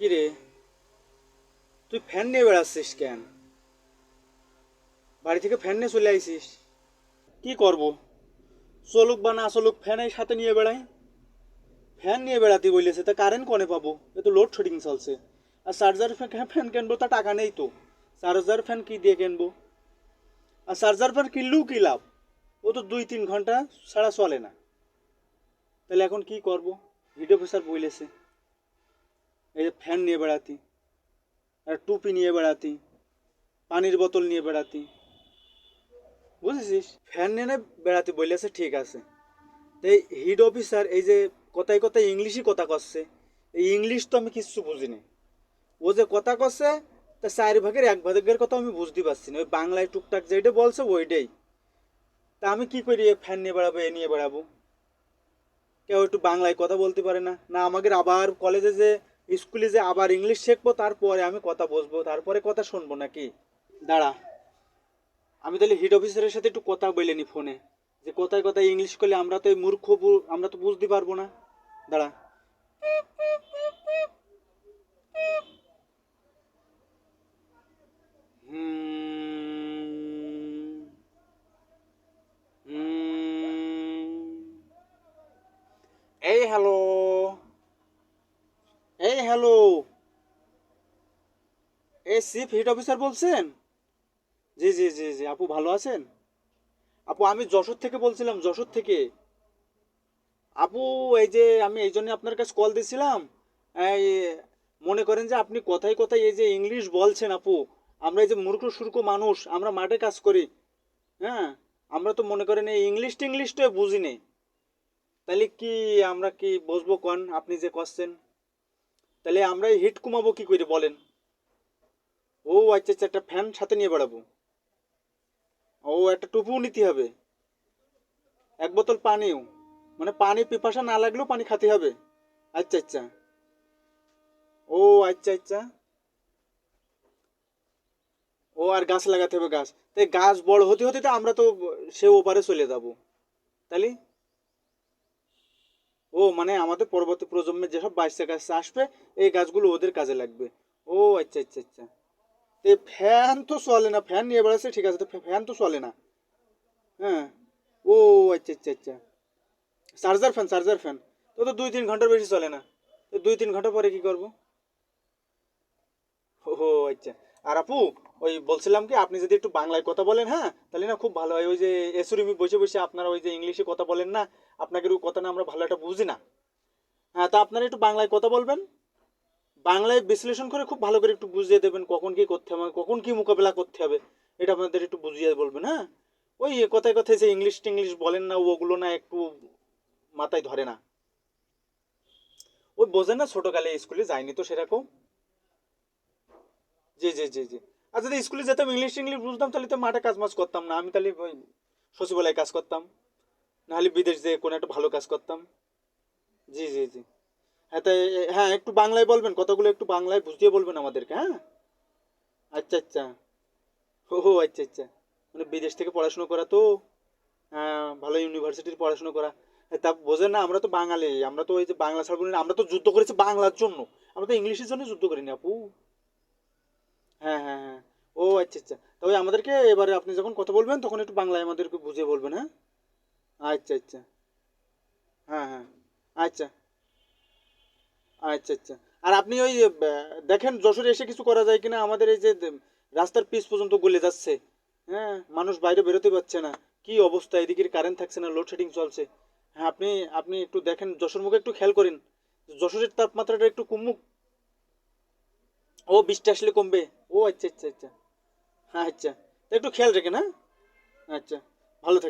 কি রে তুই ফ্যান নিয়ে বেড়াচ্ছিস কেন? বাড়ি থেকে ফ্যান নিয়ে চলে আইসিস কি করব? চলুক বা না চলুক ফ্যান এই সাথে নিয়ে বেড়াই। ফ্যান নিয়ে বেড়াতে বলেছে তা কারেন্ট কনে পাবো? এ তো লোড শেডিং চলছে। আর চার্জার ফ্যান কিনবো তা টাকা নেই তো। চার্জার ফ্যান কি দিয়ে কিনবো? আর চার্জার ফ্যান কিনলেও কি লাভ? ও তো দুই তিন ঘণ্টা ছাড়া চলে না। তাহলে এখন কি করব? ভিডিও অফিসার বলেছে এই যে ফ্যান নিয়ে বেড়াতি, আর টুপি নিয়ে বেড়াতি, পানির বোতল নিয়ে বেড়াতি। বুঝেছিস? ফ্যান নিয়ে বেড়াতে বলেছে ঠিক আছে। এই হিড অফিসার এই যে কথায় কথায় ইংলিশই কথা করছে এই ইংলিশ তো আমি কিচ্ছু বুঝিনি। ও যে কথা করছে তা চার ভাগের এক ভাগের কথা আমি বুঝতে পারছি না। ওই বাংলায় টুকটাক যেটা বলছে ওইটাই। তা আমি কি করি ফ্যান নিয়ে বেড়াবো, এ নিয়ে বেড়াবো? কেউ একটু বাংলায় কথা বলতে পারে না। না, আমাদের আবার কলেজে যে স্কুলে যে আবার ইংলিশ শিখব, তারপরে আমি কথা বসবো, তারপরে কথা শুনব নাকি? দাঁড়া। আমি তাহলে হেড অফিসারের সাথে একটু কথা বলে নি ফোনে যে কোথায় কোথায় ইংলিশ করলে আমরা তো এই মূর্খ আমরা তো বুঝতে পারব না। দাঁড়া। এই হ্যালো এই চিফ হেড অফিসার বলছেন? জি জি জি জি, আপু ভালো আছেন? আপু, আমি যশোর থেকে বলছিলাম, যশোর থেকে। আপু, এই যে আমি এই জন্য আপনার কাছে কল দিয়েছিলাম এই, মনে করেন যে আপনি কথায় কথায় এই যে ইংলিশ বলছেন আপু, আমরা এই যে মূর্খ, সুর্খ মানুষ, আমরা মাঠে কাজ করি। হ্যাঁ আমরা তো মনে করেন এই ইংলিশ টিংলিশ তো বুঝি নেই তাহলে কি আমরা কি বসবো কন? আপনি যে করছেন। তাহলে আমরা হিট কমাবো কি করে বলেন? ও আচ্ছা আচ্ছা একটা ফ্যান সাথে নিয়ে বেড়াবো। ও, একটা টুপুও নিতে হবে। এক বোতল পানিও। মানে পানি পিপাসা না লাগলেও পানি খেতে হবে। আচ্ছা আচ্ছা। ও আচ্ছা আচ্ছা। ও, আর গাছ লাগাতে হবে গাছ। তাই গাছ বড় হতে হতে তো আমরা তো সে ওপারে চলে যাব। তাহলে? ও মানে আমাদের পরবর্তী প্রজন্মে যেসব বাইশে গাছ আসবে, এই গাছগুলো ওদের কাজে লাগবে। ও আচ্ছা আচ্ছা আচ্ছা। তো ফ্যান তো চলে না, ফ্যান নিয়ে বেড়াচ্ছে, ঠিক আছে, তো ফ্যান তো চলে না। হ্যাঁ। ও আচ্ছা আচ্ছা আচ্ছা। Charger fan charger fan. তো তো দুই তিন ঘণ্টার বেশি চলে না। তো দুই তিন ঘণ্টা পরে কি করব? ও আচ্ছা। আর আপু ওই বলছিলাম কি, আপনি যদি একটু বাংলায় কথা বলেন হ্যাঁ তাহলে না খুব ভালো হয়। ওই যে এসুরিমি বসে বসে আপনারা ওই যে ইংলিশে কথা বলেন না, আপনাকে ওই কথা না আমরা ভালো একটা বুঝি না। হ্যাঁ তা আপনারা একটু বাংলায় কথা বলবেন। বাংলায় বিশ্লেষণ করে খুব ভালো করে একটু বুঝিয়ে দেবেন, কখন কি করতে হবে, কখন কি মোকাবেলা করতে হবে, এটা আপনাদের একটু বুঝিয়ে বলবেন হ্যাঁ? ওই কথায় কথায় যে ইংলিশ টিংলিশ বলেন না, ওগুলো না একটু মাথায় ধরে না। ওই বোঝেন না, ছোটকালে স্কুলে যায়নি তো সেরকম? জি জি জি জি। আর যদি স্কুলে যেতাম ইংলিশ ইংলিশ বুঝতাম তাহলে তো মাঠে কাজ মাজ করতাম না। আমি তাহলে ওই সচিবালয়ে কাজ করতাম। নাহলে বিদেশ যেয়ে কোনো একটা ভালো কাজ করতাম। জি জি জি। হ্যাঁ তাই হ্যাঁ একটু বাংলায় বলবেন কতগুলো একটু বাংলায় বুঝিয়ে বলবেন আমাদেরকে হ্যাঁ? আচ্ছা আচ্ছা। ও হো, আচ্ছা আচ্ছা। মানে বিদেশ থেকে পড়াশুনো করা তো হ্যাঁ ভালো ইউনিভার্সিটির পড়াশুনো করা। তা বোঝেন না আমরা তো বাঙালি। আমরা তো ওই যে বাংলা ছাড়বো আমরা তো যুদ্ধ করেছি বাংলার জন্য। আমরা তো ইংলিশের জন্য যুদ্ধ করিনি আপু। হ্যাঁ হ্যাঁ হ্যাঁ। ও আচ্ছা আচ্ছা। তবে আমাদেরকে এবারে আপনি যখন কথা বলবেন, তখন একটু বাংলায় আমাদেরকে বুঝিয়ে বলবেন হ্যাঁ? আচ্ছা আচ্ছা। হ্যাঁ হ্যাঁ। আচ্ছা। আচ্ছা আচ্ছা। আর আপনি ওই দেখেন যশোরে এসে কিছু করা যায় কিনা? আমাদের এই যে রাস্তার পিচ পর্যন্ত গলে যাচ্ছে। হ্যাঁ মানুষ বাইরে বেরোতে পারছে না। কি অবস্থা? এদিকে কারেন্ট থাকছে না লোডশেডিং চলছে। হ্যাঁ আপনি আপনি একটু দেখেন, যশোর মুখে একটু খেয়াল করেন। যশোরের তাপমাত্রাটা একটু কমুক। ও বৃষ্টি আসলে কমবে। ও আচ্ছা আচ্ছা আচ্ছা। হ্যাঁ আচ্ছা। একটু খেয়াল রাখেন হ্যাঁ? আচ্ছা ভালো থাকেন